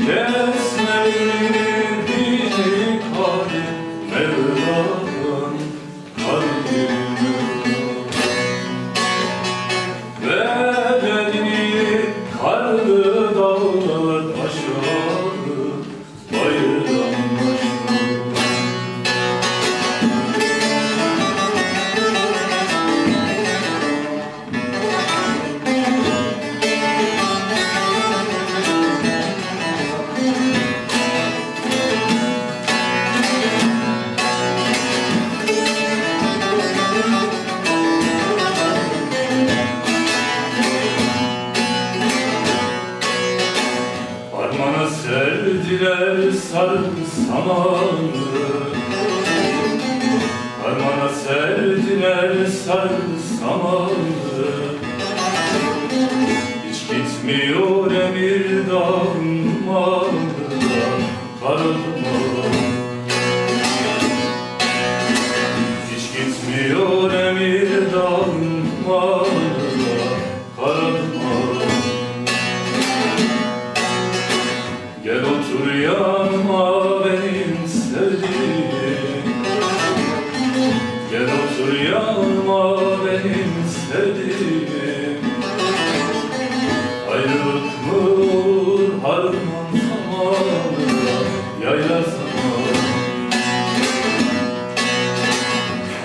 Yeah. Harmana serdiler sarı samanı Harmana serdiler sarı samanı Yanıma benim sevdiğim. Ayrılık mı olur harman zamanında Yayla zaman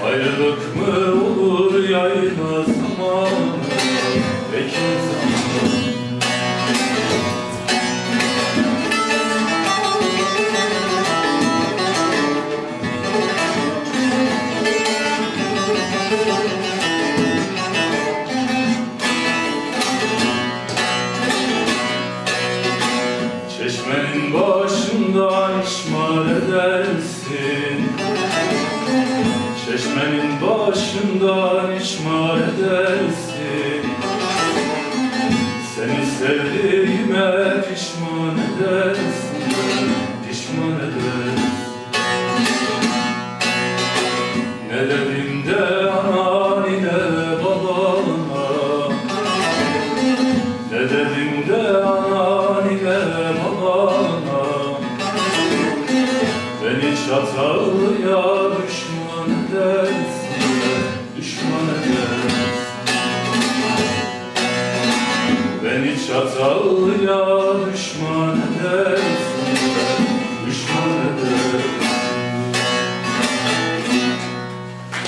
Ayrılık mı olur yayla zamanında Peki zaman Çeşmenin başında işmal edersin. Çeşmenin başında işmal edersin. Seni sevdiğime pişman edersin Pişman edersin. Ne dedim de ana ile babana ne dedim de Çatallıya düşman edersin Düşman edersin Beni çatallıya düşman edersin